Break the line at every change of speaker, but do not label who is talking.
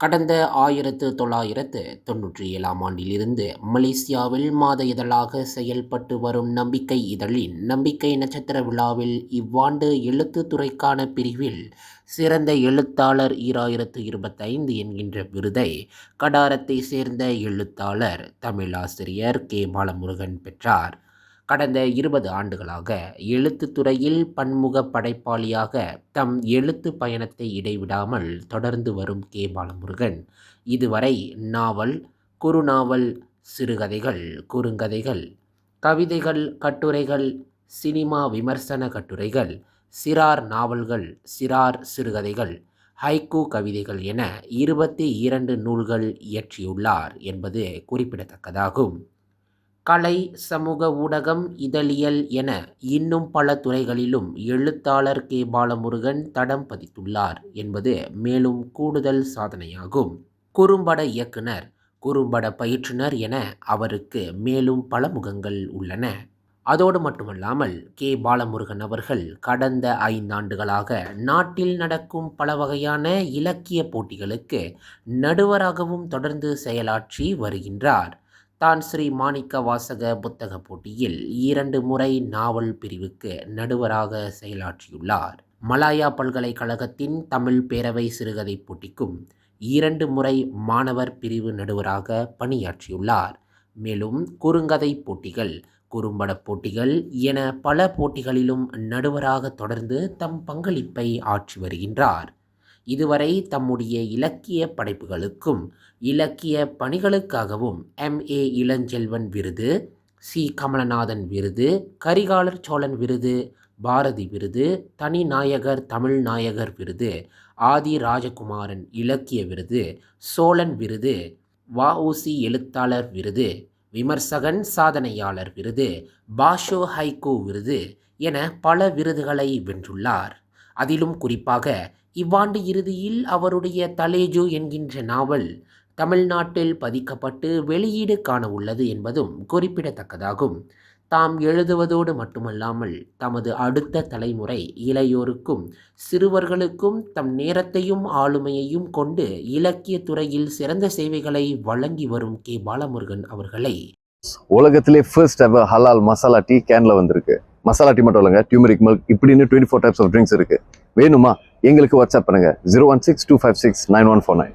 கடந்த ஆயிரத்து தொள்ளாயிரத்து தொன்னூற்றி ஏழாம் ஆண்டிலிருந்து மலேசியாவில் மாத இதழாக செயல்பட்டு வரும் நம்பிக்கை இதழின் நம்பிக்கை நட்சத்திர விழாவில் இவ்வாண்டு எழுத்துத்துறைக்கான பிரிவில் சிறந்த எழுத்தாளர் ஈராயிரத்து இருபத்தைந்து என்கின்ற விருதை கடாரத்தை சேர்ந்த எழுத்தாளர் தமிழாசிரியர் கே. பாலமுருகன் பெற்றார். கடந்த இருபது ஆண்டுகளாக எழுத்துத்துறையில் பன்முக படைப்பாளியாக தம் எழுத்து பயணத்தை இடைவிடாமல் தொடர்ந்து வரும் கே. பாலமுருகன். இதுவரை நாவல் குறுநாவல் சிறுகதைகள் குறுங்கதைகள் கவிதைகள் கட்டுரைகள் சினிமா விமர்சன கட்டுரைகள் சிறார் நாவல்கள் சிறார் சிறுகதைகள் ஹைக்கூ கவிதைகள் என இருபத்தி இரண்டு நூல்கள் இயற்றியுள்ளார் என்பது குறிப்பிடத்தக்கதாகும். கலை சமூக ஊடகம் இதழியல் என இன்னும் பல துறைகளிலும் எழுத்தாளர் கே. பாலமுருகன் தடம் பதித்துள்ளார் என்பது மேலும் கூடுதல் சாதனையாகும். குறும்பட இயக்குனர் குறும்பட பயிற்றுனர் என அவருக்கு மேலும் பல முகங்கள் உள்ளன. அதோடு மட்டுமல்லாமல் கே. பாலமுருகன் அவர்கள் கடந்த ஐந்தாண்டுகளாக நாட்டில் நடக்கும் பல வகையான இலக்கிய போட்டிகளுக்கு நடுவராகவும் தொடர்ந்து செயலாற்றி வருகின்றார். தான் ஸ்ரீ மாணிக்க வாசக புத்தக போட்டியில் இரண்டு முறை நாவல் பிரிவுக்கு நடுவராக செயலாற்றியுள்ளார். மலாயா பல்கலைக்கழகத்தின் தமிழ் பேரவை சிறுகதை போட்டிக்கும் இரண்டு முறை மாணவர் பிரிவு நடுவராக பணியாற்றியுள்ளார். மேலும் குறுங்கதை போட்டிகள் குறும்பட போட்டிகள் என பல போட்டிகளிலும் நடுவராக தொடர்ந்து தம் பங்களிப்பை ஆற்றி வருகின்றார். இதுவரை தம்முடைய இலக்கிய படைப்புகளுக்கும் இலக்கிய பணிகளுக்காகவும் எம்ஏ இளஞ்செல்வன் விருது சி கமலநாதன் விருது கரிகாலர் சோழன் விருது பாரதி விருது தனிநாயகர் தமிழ் நாயகர் விருது ஆதி ராஜகுமாரன் இலக்கிய விருது சோழன் விருது வஉசி எழுத்தாளர் விருது விமர்சகன் சாதனையாளர் விருது பாஷோ ஹைகோ விருது என பல விருதுகளை வென்றுள்ளார். அதிலும் குறிப்பாக இவ்வாண்டு இறுதியில் அவருடைய தலேஜு என்கின்ற நாவல் தமிழ்நாட்டில் பதிக்கப்பட்டு வெளியீடு காண உள்ளது என்பதும் குறிப்பிடத்தக்கதாகும். தாம் எழுதுவதோடு மட்டுமல்லாமல் தமது அடுத்த தலைமுறை இளையோருக்கும் சிறுவர்களுக்கும் தம் நேரத்தையும் ஆளுமையையும் கொண்டு இலக்கிய துறையில் சிறந்த சேவைகளை வழங்கி வரும் கே. பாலமுருகன் அவர்களை
உலகத்திலே ஃபர்ஸ்ட் எவர் ஹலால் மசாலா டீ கேன்ல வந்திருக்கு. மசாலா டீ மட்டும் இல்லைங்க டியூமரிக் மில்க் இப்படின்னு twenty four types of drinks இருக்கு. வேணுமா? எங்களுக்கு வாட்ஸ்அப் பண்ணுங்க. Zero one six two five six nine one four nine